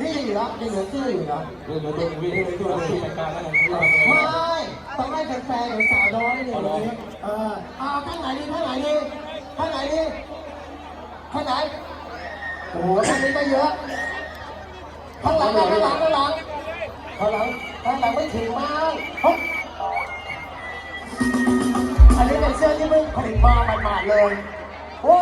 นี่ยังอยู่เหรอยังเหลือเสื้ออยู่เหรอเรื่องเรื่องวิ่งเรื่องที่รายการแล้วกันเราไม่ต้องให้แฟนๆของสาวน้อยเนี่ยวันนี้เออเอาข้างไหนดีข้างไหนดีข้างไหนดีข้างไหนโอ้โหข้างนี้ก็เยอะข้างหลังข้างหลังข้างหลังข้างหลังข้างหลังไม่ถึงมากอันนี้เป็นเสื้อที่เพิ่งผลิตมาใหม่ๆเลยโอ้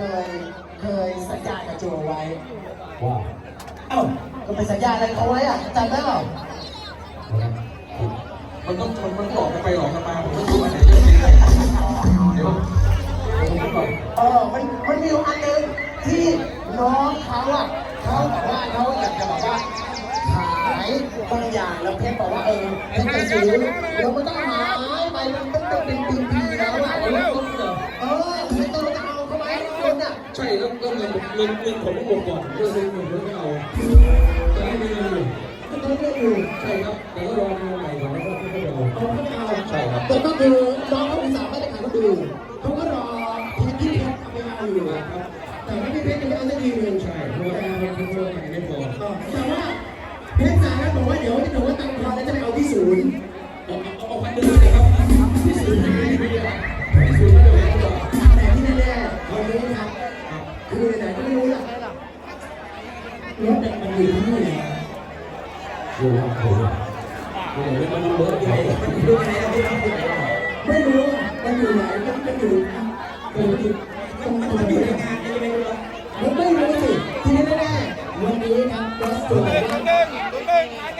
เคยเคยสัญญากับโจไว้ ว่าเอ้าก็ไปสัญญาอะไรเขาไว้อะจำได้เปล่ามันต้องมันมันหลอกกันไปหลอกกันมาผมก็ดูอันไหนเรื่องจริงเดี๋ยวเดี๋ยวผมก่อนเออมันมันมีอยู่อันหนึ่งที่น้องเขาอะเขาบอกว่าเขาอยากจะบอกว่าขายบางอย่างแล้วเพชรบอกว่าเออเพชรจะซื้อแล้วมันต้องหายไปมันต้องเป็นปี เงินเงินเงินผมต้องหมดก่อนเรื่องเงินผมไม่เอาแต่ไม่มีเงินอยู่ก็ต้องเลือกอยู่ใช่ครับแต่ก็รอดูใหม่ก่อนแล้วก็ไม่เอาเขาไม่เอาใช่ครับแต่ก็คือน้องเขาอุตส่าห์ไม่ได้ขายคนอื่นเขาก็รอเพชรที่เพชรเอาไปเอาอยู่นะครับแต่ไม่ได้เพชรยังไม่เอาสักทีหนึงใช่เพราะว่าเป็นเรื่องไม่พอแต่ว่าเพชรสารัตบอกว่าเดี๋ยวที่หนูว่าตังค์พอแล้วจะไปเอาที่ศูนย์ ๆวันนี้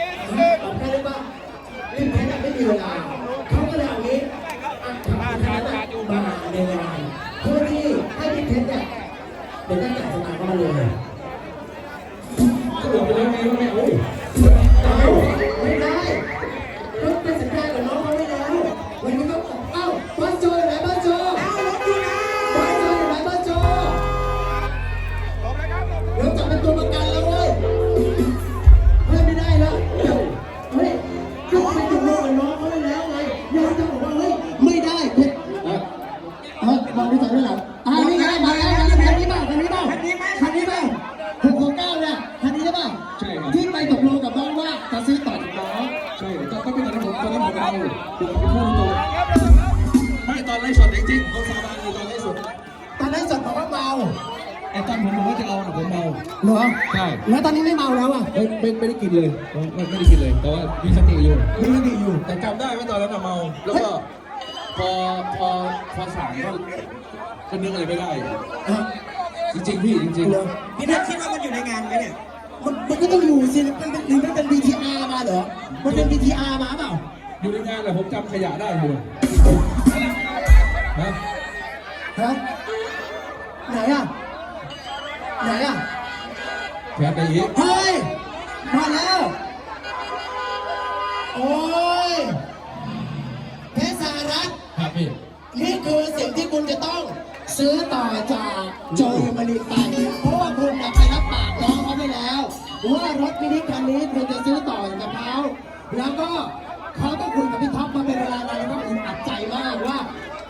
ครับที่ไปตกลงกับน้องว่าจะซื้อต่อจากน้องใช่ตอนก็เป็นตอนนั้นผมตอนนั้นผมเอาผมพูดตรงไม่ตอนไล่สดจริงๆเขาสาบานเลยตอนไล่สดตอนนั้นสดบอกว่าเมาไอ้ตอนผมบอกว่าจะเอาน่ะผมเมาเหรอใช่แล้วตอนนี้ไม่เมาแล้วอะไม่ไม่ไม่ได้กินเลยไม่ไม่ได้กินเลยแต่ว่ามีสติอยู่มีสติอยู่แต่จำได้ว่าตอนนั้นน่ะเมาแล้วก็พอพอพอสั่งก็ก็นึกอะไรไม่ได้อะจริงๆพี่จริงเหรอพี่เพชรคิดว่ามันอยู่ในงานไหมเนี่ย มันมันก็ต้องอยู่สิมันเป็นหรือมันเป็น VTR มาเหรอ มันเป็น VTR มาเปล่าๆอยู่ในงานแหละผมจำขยะได้อยู่ฮะฮะไหนอะ ไหนอะแถมไปอีกเฮ้ย มาแล้ว โอ้ยเพชรสารัตน์ครับพี่นี่คือสิ่งที่คุณจะต้องซื้อต่อจากโจยมารีไป ว่ารถมินิคันนี้คุณจะซื้อต่อกับเขาแล้วก็เขาก็คุยกับพี่ท็อปมาเป็นเวลานานแล้วก็อึดอัดใจมากว่า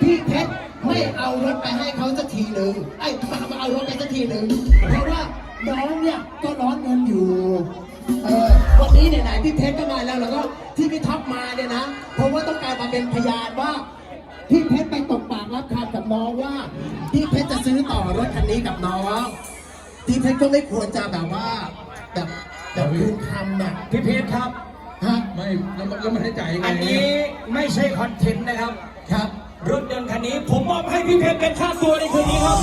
พี่เพชรไม่เอารถไปให้เขาสักทีหนึ่งไอ้พามาเอารถไปสักทีหนึ่งเพราะว่าน้องเนี่ยก็ร้อนเงินอยู่เออวันนี้ไหนๆพี่เพชรก็มาแล้วแล้วก็ที่พี่ท็อปมาเนี่ยนะเพราะว่าต้องการมาเป็นพยานว่าพี่เพชรไปตกปากรับคำกับน้องว่าพี่เพชรจะซื้อต่อรถคันนี้กับน้องพี่เพชรก็ไม่ควรจะแบบว่า แบบแบบคืนคำอะพี่เพชรครับ ฮะ ไม่แล้วมันแล้วมันให้จ่ายยังไงอันนี้ไม่ใช่คอนเทนต์นะครับ ครับ รถยนต์คันนี้ ผมมอบให้พี่เพชรเป็นค่าตัวในคืนนี้ครับ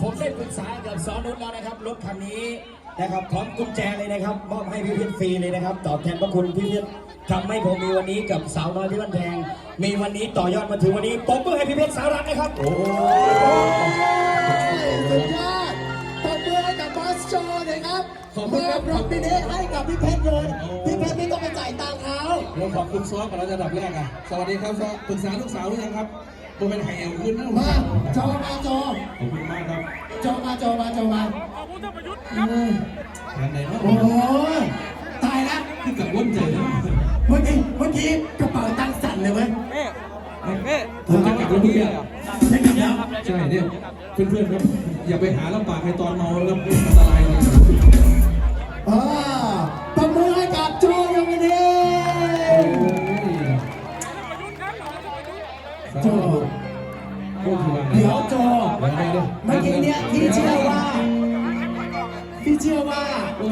ผมได้ปรึกษากับสอนนุชแล้วนะครับ รถคันนี้ นะครับพร้อมกุญแจเลยนะครับมอบให้พี่เพชรฟรีเลยนะครับ ตอบแทนพระคุณพี่เพชรทำให้ผมมีวันนี้กับสาวน้อยที่บ้านแพงมีวันนี้ต่อยอดมาถึงวันนี้ปรบมือให้พี่เพชรสารัตน์นะครับโอ้ยสุดยอดตบมือให้กับบอสโจเลยครับเมื่อรถมินิให้กับพี่เพชรเลยพี่เพชรไม่ต้องไปจ่ายตังค์เขาเราขอบคุณซ้อก่อนเราจะดับแรกอะสวัสดีครับซ้อปรึกษาลูกสาวหรือยังครับ ผมเป็นแหวขึ้นนะมา จอมาจอ ขอบคุณมากครับจอมาจอมาจอมาขอบคุณท่านประยุทธ์ครับ งานไหนบ้างโอ้โหตายแล้วขึ้กับวุ้นใจนเมื่อกี้เมื่อกี้กระเป๋าตังค์สั่นเลยเว้ยแม่แม่ผมจะกลับแล้วพี่อะใช่ไหมครับใช่เนี่ยเพื่อนๆครับ อย่าไปหาลำบากในตอนเมาแล้วครับอันตรายเลย อ่า โอ้ยโจอเดี๋ยวโจไงเนี่ยเมื่อกี้เนี่ยพี่เชื่อว่า พี่เชื่อว่า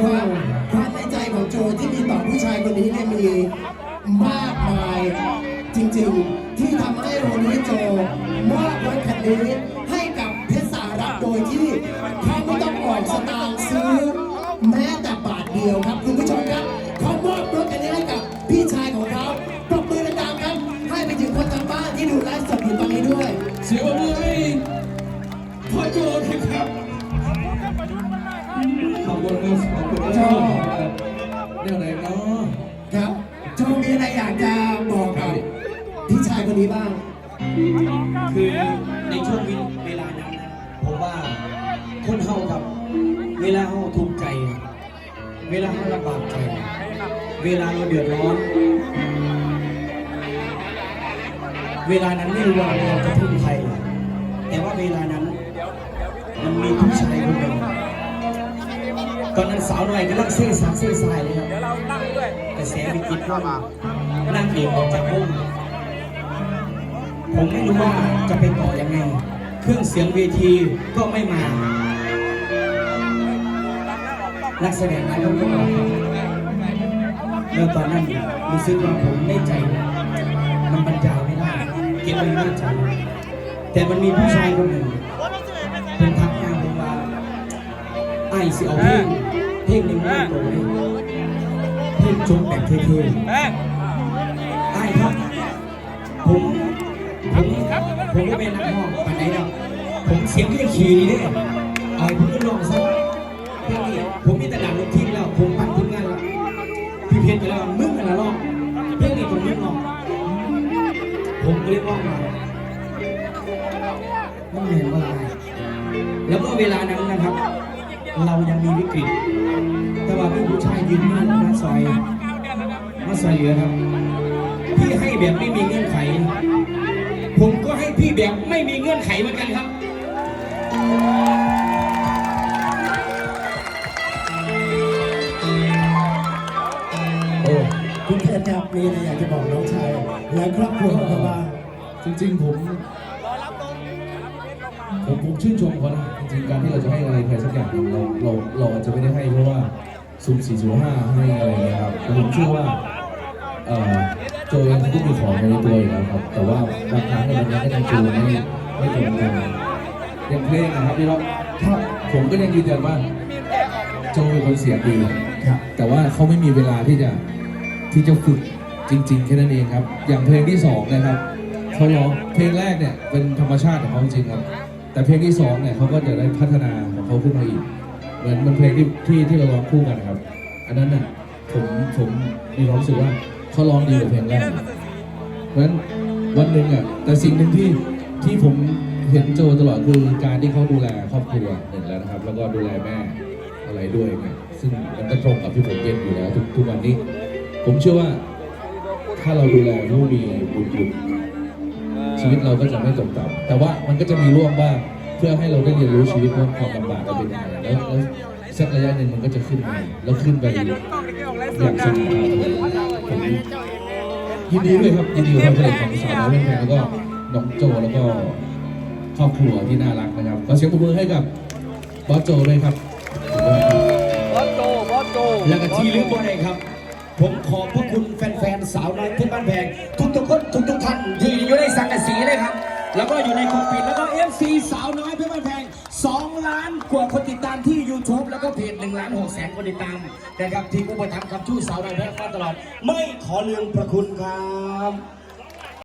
ความความในใจของโจที่มีต่อผู้ชายคนนี้เนี่ยมีมากมายจริงๆ ที่ทำให้วันนี้โจมอบรถคันนี้ให้กับเพชรสารัตโดยที่เขาไม่ต้องออกสตางค์ซื้อ แม้แต่บาทเดียวครับ คือในช่วงเวลานั้นผมว่าคนเฮาครับ เวลาเฮาทุกข์ใจ เวลาเฮาลำบากใจ เวลาเราเดือดร้อน เวลานั้นไม่รู้ว่าเราจะพึ่งใครแต่ว่าเวลานั้นมันมีผู้ชายคนหนึ่งตอนนั้นสาวหน่อยกำลังเซ่สังเซ่สายเลยครับแต่แสวิกฤตว่ามานั่งเอกออกจากวง ผมไม่รู้ว่าจะไปต่อยังไง เครื่องเสียงเวทีก็ไม่มานักแสดงนายกก็บอกแล้วตอนนั้นรู้สึกว่าผมในใจ มันบรรยายไม่ได้เก็บไว้ในใจแต่มันมีผู้ชายคนหนึ่งเป็นทักมาผมว่าไอ้สิเอาเพลงเพลงหนึ่งมาตัวเลยเพลงจงแบบเท่ๆไอ้ครับผม ผมผมก็เป็นนักร้องปันไหนดอกผมเสียงก็ยังขี่นี่เด้เอาให้ผมก็ลองซะเพลงนี้ผมมีแต่ด่านลงทีมแล้ว ผมปั่นทีมงานแล้วพี่เพชรไปแล้วมึงกันละร้องเพลงนี้ผมมึงร้องผมก็เลยร้องมามันเหนื่อยมาแล้วก็เวลานั้นนะครับ เรายังมีวิกฤต แต่ว่ามีผู้ชายยืนมามาซอยมาซอยเหลือครับพี่ให้แบบไม่มีเงื่อนไข ผมก็ให้พี่แบบไม่มีเงื่อนไขเหมือนกันครับโอ้คุณเพชรครับมีอะไรอยากจะบอกน้องชายและครอบครัวของเขาบ้างจริงๆ ผม ผมผมชื่นชมเขานะจริงๆการที่เราจะให้อะไรใครสักอย่างหนึ่งเราเราเราอาจจะไม่ได้ให้เพราะว่าศูนย์สี่ศูนย์ห้าให้อะไรเงี้ยครับแต่ผมเชื่อว่าเอ่อ โจเองเขาก็มีของในตัวอยู่แล้วครับ แต่ว่าบางครั้งเนี่ยมันก็ยังจูนไม่ไม่ตรงกันอย่างเพลงนะครับพี่ว่าถ้าผมก็ยังยืนยันว่า โจเป็นคนเสียงดีครับแต่ว่าเขาไม่มีเวลาที่จะที่จะฝึกจริง ๆ แค่นั้นเองครับ อย่างเพลงที่สองนะครับเขาร้องเพลงแรกเนี่ยเป็นธรรมชาติของเขาจริงๆครับ แต่เพลงที่สองเนี่ยเขาก็จะได้พัฒนาของเขาขึ้นมาอีก เหมือนมันเพลงที่ที่ที่เราร้องคู่กันครับ อันนั้นน่ะผมผมมีความรู้สึกว่า เขาร้องดีกว่าเพลงแรกเพราะฉะนั้นวันหนึ่งอะแต่สิ่งหนึ่งที่ที่ผมเห็นโจตลอดคือการที่เขาดูแลครอบครัวหนึ่งแล้วนะครับ แล้วก็ดูแลแม่อะไรด้วยเนี่ยซึ่งมันก็ตรงกับที่ผมเป็นอยู่แล้วทุกทุกวันนี้ ผมเชื่อว่า ถ้าเราดูแลผู้มีบุญคุณชีวิตเราก็จะไม่ตกต่ำแต่ว่ามันก็จะมีร่วงบ้างเพื่อให้เราได้เรียนรู้ชีวิตว่าความลำบากเราเป็นยังไงแล้วสักระยะหนึ่งมันก็จะขึ้นมาแล้วขึ้นไปอย่างสง่างาม ผมยินดีด้วยครับยินดีกับความสำเร็จของสาวน้อยเพื่อนแพรแล้วก็น้องโจแล้วก็ครอบครัวที่น่ารักนะครับขอเสียงปรบมือให้กับบอสโจด้วยครับขอบคุณครับแล้วก็ที่ลืมบ่ได้ครับ ผมขอบพระคุณแฟนๆสาวน้อยเพชรบ้านแพงทุกทุกคนทุกทุกท่านที่อยู่ในสังกะสีเลยครับ แล้วก็อยู่ในคอมพิวแล้วก็ FC สาวน้อยเพชรบ้านแพง 2 ล้านกว่าคนติดตามที่ YouTube แล้วก็เพจ1ล้าน6แสนคนติดตามนะครับที่อุปถัมภ์คำชู้สาวน้อยเพชรบ้าตลอด ไม่ขอลืมประคุณครับ